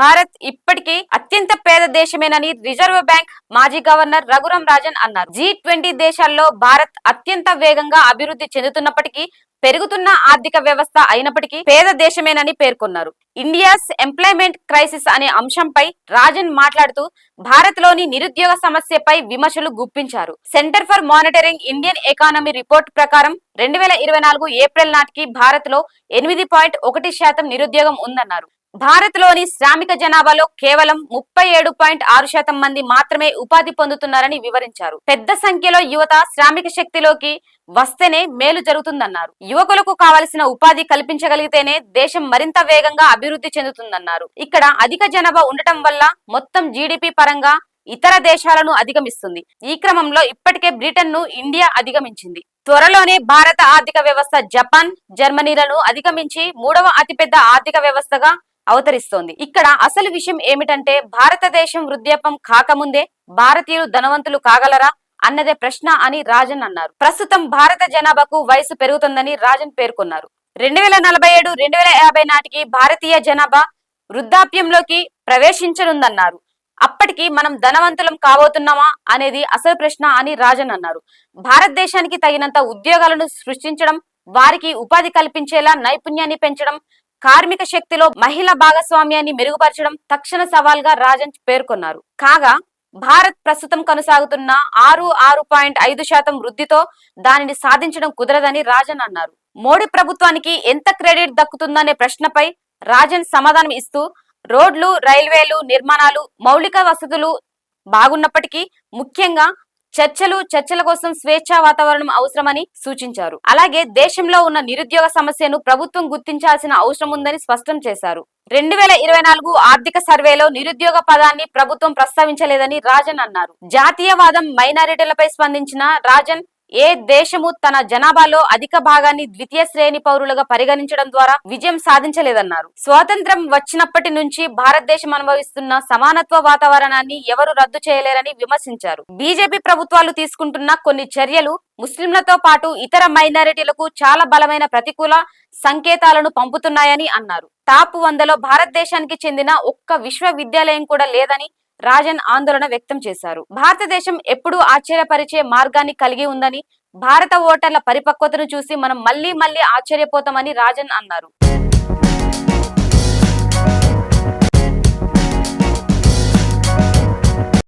భారత్ ఇప్పటికీ అత్యంత పేద దేశమేనని రిజర్వ్ బ్యాంక్ మాజీ గవర్నర్ రఘురాం రాజన్ అన్నారు. జీ ట్వంటీ దేశాల్లో భారత్ అత్యంత వేగంగా అభివృద్ధి చెందుతున్నప్పటికీ పెరుగుతున్న ఆర్థిక వ్యవస్థ అయినప్పటికీ పేద దేశమేనని పేర్కొన్నారు. ఇండియాస్ ఎంప్లాయ్మెంట్ క్రైసిస్ అనే అంశంపై రాజన్ మాట్లాడుతూ భారత్లోని నిరుద్యోగ సమస్యపై విమర్శలు గుప్పించారు. Centre for monitoring Indian economy report ప్రకారం రెండు వేల ఇరవై నాలుగు ఏప్రిల్ నాటికి భారత్లో ఎనిమిది పాయింట్ ఒకటి శాతం నిరుద్యోగం ఉందన్నారు. భారత్లోని శ్రామిక జనాభాలో కేవలం ముప్పై ఏడు పాయింట్ ఆరు శాతం మంది మాత్రమే ఉపాధి పొందుతున్నారని వివరించారు. పెద్ద సంఖ్యలో యువత శ్రామిక శక్తిలోకి వస్తేనే మేలు జరుగుతుందన్నారు. యువకులకు కావలసిన ఉపాధి కల్పించగలిగితేనే దేశం మరింత వేగంగా అభివృద్ధి చెందుతుందన్నారు. ఇక్కడ అధిక జనాభా ఉండటం వల్ల మొత్తం జీడిపి పరంగా ఇతర దేశాలను అధిగమిస్తుంది. ఈ క్రమంలో ఇప్పటికే బ్రిటన్ను ఇండియా అధిగమించింది. త్వరలోనే భారత ఆర్థిక వ్యవస్థ జపాన్ జర్మనీలను అధిగమించి మూడవ అతిపెద్ద ఆర్థిక వ్యవస్థగా అవతరిస్తోంది. ఇక్కడ అసలు విషయం ఏమిటంటే భారతదేశం వృద్ధాపం కాకముందే భారతీయులు ధనవంతులు కాగలరా అన్నదే ప్రశ్న అని రాజన్ అన్నారు. ప్రస్తుతం భారత జనాభాకు వయసు పెరుగుతుందని రాజన్ పేర్కొన్నారు. రెండు వేల నలభై ఏడు రెండు వేల యాభై నాటికి భారతీయ జనాభా వృద్ధాప్యంలోకి ప్రవేశించనుందన్నారు. అప్పటికి మనం ధనవంతులం కాబోతున్నామా అనేది అసలు ప్రశ్న అని రాజన్ అన్నారు. భారతదేశానికి తగినంత ఉద్యోగాలను సృష్టించడం వారికి ఉపాధి కల్పించేలా నైపుణ్యాన్ని పెంచడం కార్మిక శక్తిలో మహిళా భాగస్వామ్యాన్ని మెరుగుపరచడం తక్షణ సవాల్గా రాజన్ పేర్కొన్నారు. కాగా భారత్ ప్రస్తుతం కొనసాగుతున్న ఆరు ఆరు పాయింట్ ఐదు శాతం వృద్ధితో దానిని సాధించడం కుదరదని రాజన్ అన్నారు. మోడీ ప్రభుత్వానికి ఎంత క్రెడిట్ దక్కుతుందనే ప్రశ్నపై రాజన్ సమాధానం ఇస్తూ రోడ్లు రైల్వేలు నిర్మాణాలు మౌలిక వసతులు బాగున్నప్పటికీ ముఖ్యంగా చర్చలు చర్చల కోసం స్వేచ్ఛా వాతావరణం అవసరమని సూచించారు. అలాగే దేశంలో ఉన్న నిరుద్యోగ సమస్యను ప్రభుత్వం గుర్తించాల్సిన అవసరం ఉందని స్పష్టం చేశారు. రెండు వేల ఇరవై నాలుగు ఆర్థిక సర్వేలో నిరుద్యోగ పదాన్ని ప్రభుత్వం ప్రస్తావించలేదని రాజన్ అన్నారు. జాతీయవాదం మైనారిటీలపై స్పందించిన రాజన్ ఏ దేశము తన జనాభాలో అధిక భాగాన్ని ద్వితీయ శ్రేణి పౌరులుగా పరిగణించడం ద్వారా విజయం సాధించలేదన్నారు. స్వాతంత్ర్యం వచ్చినప్పటి నుంచి భారతదేశం అనుభవిస్తున్న సమానత్వ వాతావరణాన్ని ఎవరు రద్దు చేయలేరని విమర్శించారు. బీజేపీ ప్రభుత్వాలు తీసుకుంటున్న కొన్ని చర్యలు ముస్లింలతో పాటు ఇతర మైనారిటీలకు చాలా బలమైన ప్రతికూల సంకేతాలను పంపుతున్నాయని అన్నారు. టాప్ వందలో భారతదేశానికి చెందిన ఒక్క విశ్వవిద్యాలయం కూడా లేదని రాజన్ ఆందోళన వ్యక్తం చేశారు. భారతదేశం ఎప్పుడూ ఆశ్చర్యపరిచే మార్గాన్ని కలిగి ఉందని భారత ఓటర్ల పరిపక్వతను చూసి మనం మళ్ళీ మళ్ళీ ఆశ్చర్యపోతామని రాజన్ అన్నారు.